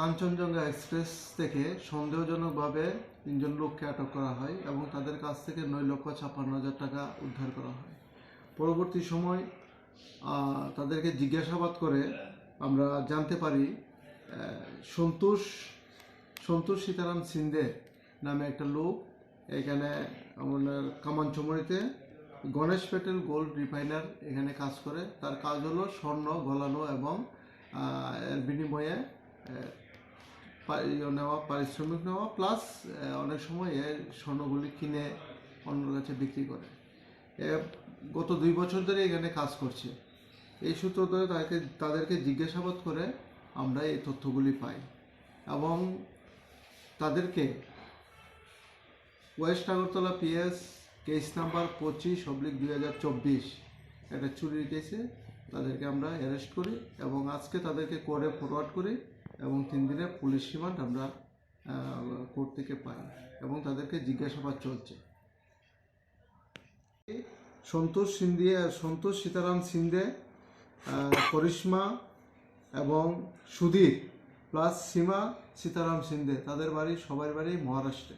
Kanchenjunga express থেকে সন্দেহজনকভাবে তিনজন লোককে আটক করা হয় এবং তাদের কাছ থেকে নয় লক্ষ ছাপ্পান্ন হাজার টাকা উদ্ধার করা হয়। পরবর্তী সময় তাদেরকে জিজ্ঞাসাবাদ করে আমরা জানতে পারি সন্তোষ সন্তোষ সীতারাম সিন্দে নামে একটা লোক, এখানে আমাদের কামানচমড়িতে গণেশ প্যাটেল গোল্ড রিফাইনার এখানে কাজ করে। তার কাজ হলো স্বর্ণ গলানো এবং এর বিনিময়ে নেওয়া, পারিশ্রমিক নেওয়া প্লাস অনেক সময় এ স্বর্ণগুলি কিনে অন্যের কাছে বিক্রি করে। গত দুই বছর ধরে এখানে কাজ করছে। এই সূত্র ধরে তাকে, তাদেরকে জিজ্ঞাসাবাদ করে আমরা এই তথ্যগুলি পাই এবং তাদেরকে west Agartala PS case number পঁচিশ অব্লিক দুই হাজার চব্বিশ একটা চুরির কেসে তাদেরকে আমরা অ্যারেস্ট করি এবং আজকে তাদেরকে কোর্টে ফরওয়ার্ড করি। এবং তিন দিনের পুলিশ রিমান্ড আমরা কোর্ট থেকে পাই এবং তাদেরকে জিজ্ঞাসাবাদ চলছে। সন্তোষ সিন্ধে সন্তোষ সীতারাম সিন্ধে করিশ্মা এবং সুধীর প্লাস সীমা সীতারাম সিন্ধে তাদের বাড়ি সবার বাড়ি মহারাষ্ট্রে।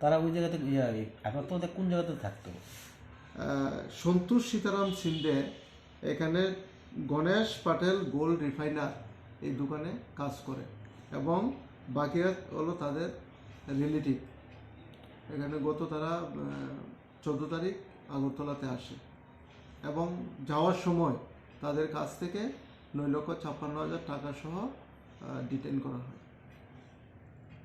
তারা ওই জায়গাতে ইয়া, আগরতলাতে কোন জায়গাতে থাকতো? সন্তোষ সীতারাম সিন্ধে এখানে গণেশ পাটেল গোল্ড রিফাইনার এই দোকানে কাজ করে। এবং বাকিরা হলো তাদের রিলেটিভ এখানে গত তারা চোদ্দ তারিখ আগরতলাতে আসে। এবং যাওয়ার সময় তাদের কাছ থেকে নয় লক্ষ ছাপ্পান্ন হাজার টাকা সহ ডিটেন করা হয়।